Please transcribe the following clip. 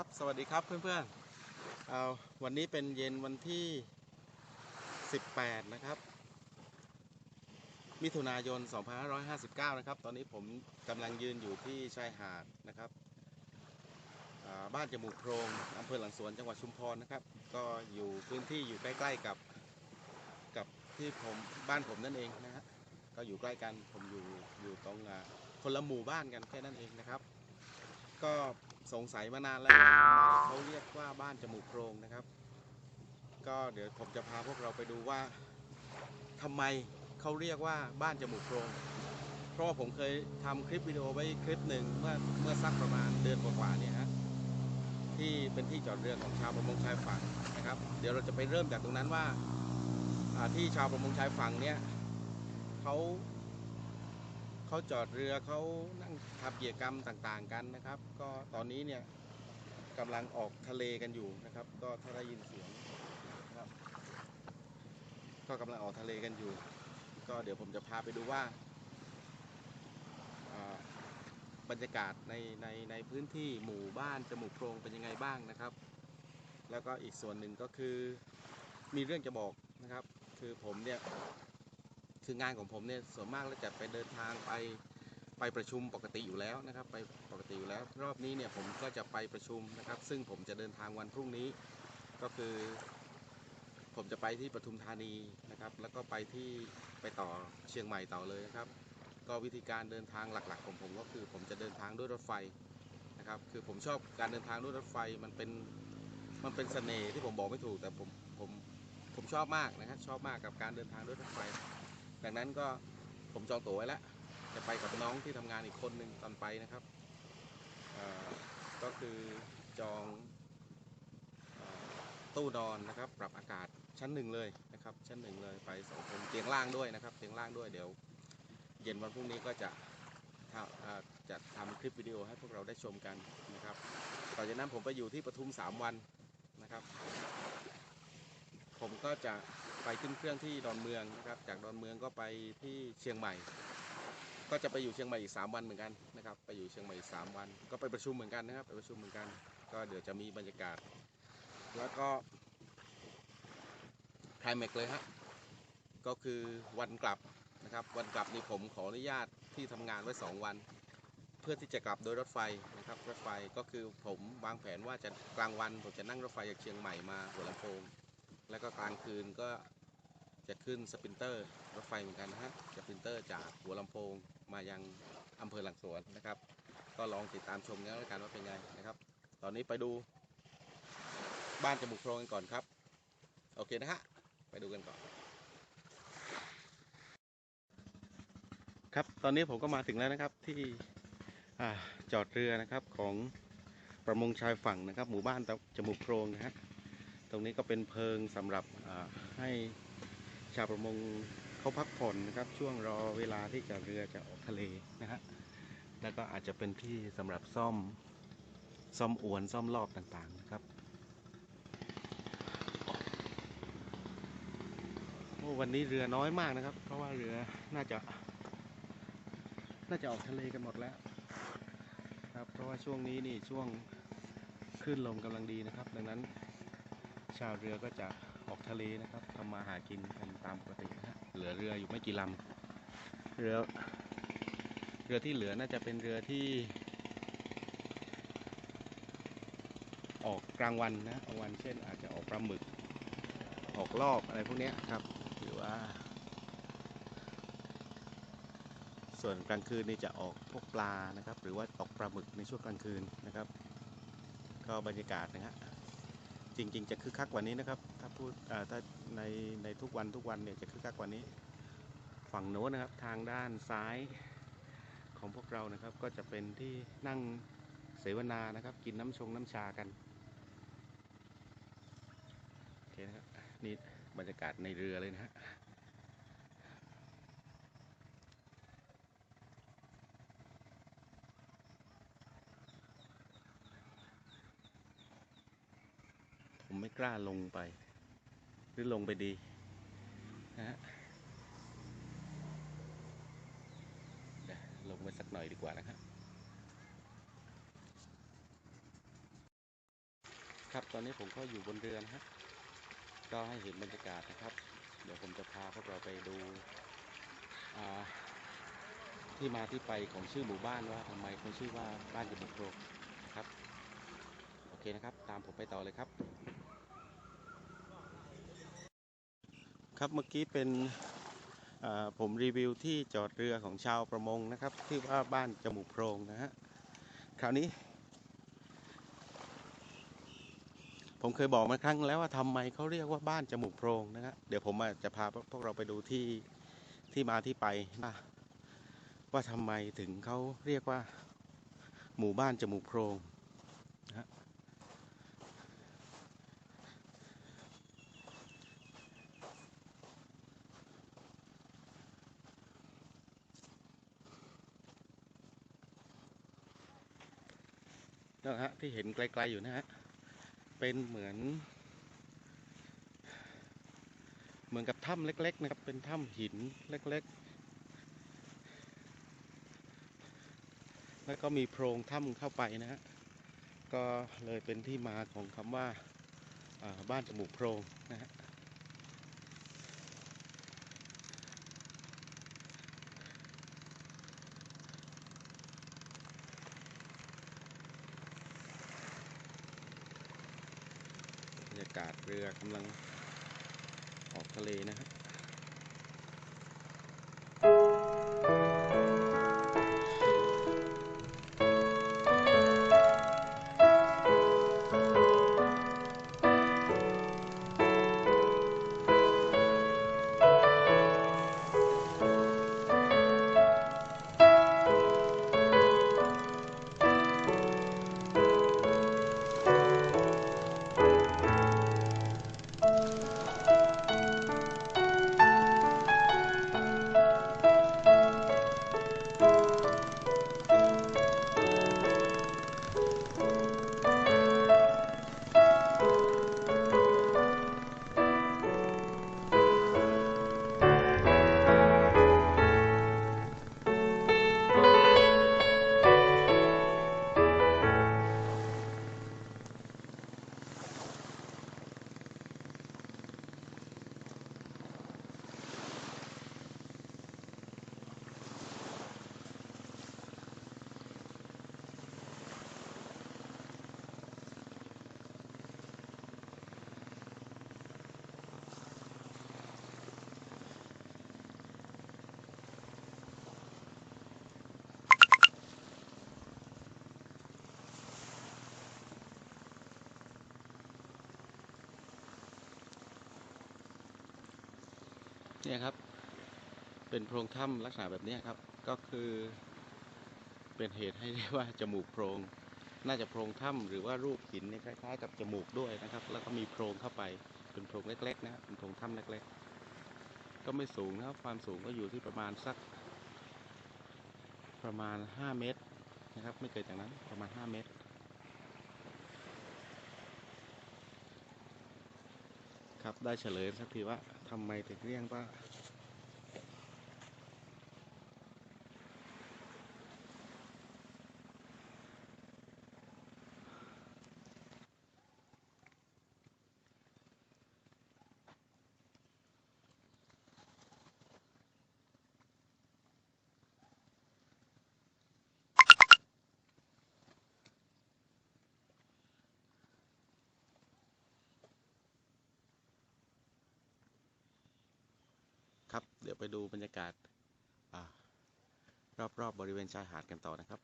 ครับ สวัสดีครับเพื่อนๆเอาวันนี้เป็นเย็นวันที่ 18 นะครับ มิถุนายน 2559 นะครับ ตอนนี้ผมกำลังยืนอยู่ที่ชายหาดนะครับบ้านจมูกโพรงอำเภอหลังสวนจังหวัดชุมพรนะครับ ก็อยู่พื้นที่อยู่ใกล้ๆกับกับที่ผมบ้านผมนั่นเองนะฮะก็อยู่ใกล้กันผมอยู่อยู่ตรงคนละหมู่บ้านกันแค่นั้นเองนะครับ ก็ สงสัยมานานแล้วเขาเรียกว่าบ้านจมูกโพรงนะครับ ก็เดี๋ยวผมจะพาพวกเราไปดูว่าทำไมเขาเรียกว่าบ้านจมูกโพรง เพราะว่าผมเคยทำคลิปวิดีโอไว้คลิปหนึ่งเมื่อเมื่อสักประมาณเดือนกว่าๆเนี่ยฮะที่เป็นที่จอดเรือของชาวประมงชายฝั่งนะครับ เดี๋ยวเราจะไปเริ่มจากตรงนั้นว่าที่ชาวประมงชายฝั่งเนี่ยเขา เขาจอดเรือเขานั่งทำกิจกรรมต่างๆกันนะครับ ก็ตอนนี้เนี่ยกำลังออกทะเลกันอยู่นะครับ ก็ถ้าได้ยินเสียงนะครับ ก็กำลังออกทะเลกันอยู่ ก็เดี๋ยวผมจะพาไปดูว่าอ่าบรรยากาศในในในพื้นที่หมู่บ้านจมูกโพรงเป็นยังไงบ้างนะครับ แล้วก็อีกส่วนหนึ่งก็คือมีเรื่องจะบอกนะครับ คือผมเนี่ย คืองานของผมเนี่ยส่วนมากแล้วจะไปเดินทางไปไปประชุมปกติอยู่แล้วนะครับ ไปปกติอยู่แล้ว รอบนี้เนี่ยผมก็จะไปประชุมนะครับ ซึ่งผมจะเดินทางวันพรุ่งนี้ ก็คือ ผมจะไปที่ปทุมธานีนะครับ แล้วก็ไปที่ไปต่อเชียงใหม่ต่อเลยนะครับ ก็วิธีการเดินทางหลักๆของผมก็คือ ผมจะเดินทางด้วยรถไฟนะครับ คือผมชอบการเดินทางด้วยรถไฟมันเป็นมันเป็นเสน่ห์ที่ผมบอกไม่ถูกแต่ผมผมผมชอบมากนะครับ ชอบมากกับการเดินทางด้วยรถไฟ ดังนั้นก็ผมจองตั๋วไว้แล้ว จะไปกับน้องที่ทำงานอีกคนหนึ่งตอนไปนะครับ ก็คือจองอตู้นอนนะครับ ปรับอากาศชั้นหนึ่งเลยนะครับ ชั้นหนึ่งเลยไปสองคนเตียงล่างด้วยนะครับ เตียงล่างด้วยเดี๋ยว เย็นวันพรุ่งนี้ก็จะจะทำคลิปวิดีโอให้พวกเราได้ชมกันนะครับ ต่อจากนั้นผมไปอยู่ที่ปทุม 3 วันนะครับ ผมก็จะไปขึ้นเครื่องที่ดอนเมืองนะครับ จากดอนเมืองก็ไปที่เชียงใหม่ ก็จะไปอยู่เชียงใหม่อีก 3 วันเหมือนกันนะครับ ไปอยู่เชียงใหม่อีก 3 วัน ก็ไปประชุมเหมือนกันนะครับ ไปประชุมเหมือนกัน ก็เดี๋ยวจะมีบรรยากาศ แล้วก็ไคลแม็กเลยฮะ ก็คือวันกลับนะครับ วันกลับนี่ผมขออนุญาตที่ทำงานไว้ 2 วัน เพื่อที่จะกลับโดยรถไฟนะครับ รถไฟก็คือผมวางแผนว่าจะกลางวันผมจะนั่งรถไฟจากเชียงใหม่มาหัวลำโพง แล้วก็กลางคืนก็จะขึ้นสปินเตอร์รถไฟเหมือนกันนะฮะสปินเตอร์จากหัวลำโพงมายังอำเภอหลังสวนนะครับ ก็ลองติดตามชมกันแล้วกันว่าเป็นไงนะครับ ตอนนี้ไปดูบ้านจมูกโพรงกันก่อนครับ โอเคนะฮะ ไปดูกันก่อน ครับ ตอนนี้ผมก็มาถึงแล้วนะครับที่อ่าจอดเรือนะครับของประมงชายฝั่งนะครับ หมู่บ้านจมูกโพรงนะฮะ รงนี้ก็เป็นเพิงสำหรับให้ชาวประมงเขาพักผ่อนนะครับ ช่วงรอเวลาที่จะเรือจะออกทะเลนะฮะแล้วก็อาจจะเป็นที่สำหรับซ่อมซ่อมอวนซ่อมรอบต่างๆนะครับโอ้วันนี้เรือน้อยมากนะครับ เพราะว่าเรือน่าจะ น่าจะออกทะเลกันหมดแล้ว ครับ เพราะว่าช่วงนี้นี่ช่วงคลื่นลมกำลังดีนะครับ ดังนั้น ชาวเรือก็จะออกทะเลนะครับทำมาหากินกันตามปกตินะฮะเหลือเรืออยู่ไม่กี่ลำเรือเรือที่เหลือน่าจะเป็นเรือที่ ออกกลางวันนะกลางวันเช่นอาจจะออกปลาหมึก ออกลอกอะไรพวกเนี้ยครับหรือว่า ส่วนกลางคืนนี่จะออกพวกปลานะครับ หรือว่าตกปลาหมึกในช่วงกลางคืนนะครับ ก็บรรยากาศนะฮะ จริง ๆ จะคึกคักกว่านี้นะครับ ถ้าพูดถ้าในในทุกวันทุกวันเนี่ยจะคึกคักกว่านี้ ฝั่งโน้นนะครับทางด้านซ้ายของพวกเรานะครับ ก็จะเป็นที่นั่งเสวนานะครับ กินน้ำชงน้ำชากันโอเคนะครับนี่บรรยากาศในเรือเลยนะฮะ ผมไม่กล้าลงไป หรือลงไปดีนะฮะลงไปสักหน่อยดีกว่านะครับครับตอนนี้ผมก็อยู่บนเรือนะฮะก็ให้เห็นบรรยากาศนะครับ เดี๋ยวผมจะพาพวกเราไปดูที่มาที่ไปของชื่อหมู่บ้านว่าทำไมเขาชื่อว่าบ้านจมูกโพรครับ โอเคนะครับ ตามผมไปต่อเลยครับ ครับเมื่อกี้เป็นผมรีวิวที่จอดเรือของชาวประมงนะครับ ที่ว่าบ้านจมูกโพรงนะฮะคราวนี้ ผมเคยบอกมาครั้งแล้วว่าทำไมเขาเรียกว่าบ้านจมูกโพรงนะครับเดี๋ยวผมจะพาพวกเราไปดูที่ที่มาที่ไปว่าว่าทำไมถึงเขาเรียกว่า หมู่บ้านจมูกโพรงนะฮะ นั่นะฮะที่เห็นไกลๆอยู่นะฮะ เป็นเหมือน เหมือนกับถ้ำเล็ก ๆ นะครับ เป็นถ้ำหินเล็ก ๆ แล้วก็มีโพรงถ้ำเข้าไปนะฮะ ก็เลยเป็นที่มาของคำว่าอ่าบ้านจมูกโพรงนะฮะ บรรยากาศเรือกำลังออกทะเลนะครับ เนี่ยครับ เป็นโพรงถ้ำลักษณะแบบนี้ครับ ก็คือเป็นเหตุให้เรียกว่าจมูกโพรง น่าจะโพรงถ้ำหรือว่ารูปหินเนี่ยคล้ายๆ กับจมูกด้วยนะครับ แล้วก็มีโพรงเข้าไป เป็นโพรงเล็กๆนะฮะเป็นโพรงถ้ำเล็กๆ ก็ไม่สูงนะครับ ความสูงก็อยู่ที่ประมาณสัก ประมาณ 5 เมตรนะครับ ไม่เกินจากนั้นประมาณ 5 เมตร ครับ ได้เฉลยสักทีว่าทำไมถึงเรียกว่า ครับ เดี๋ยวไปดูบรรยากาศอรอบๆบบริเวณชายหาดกันต่อนะครับ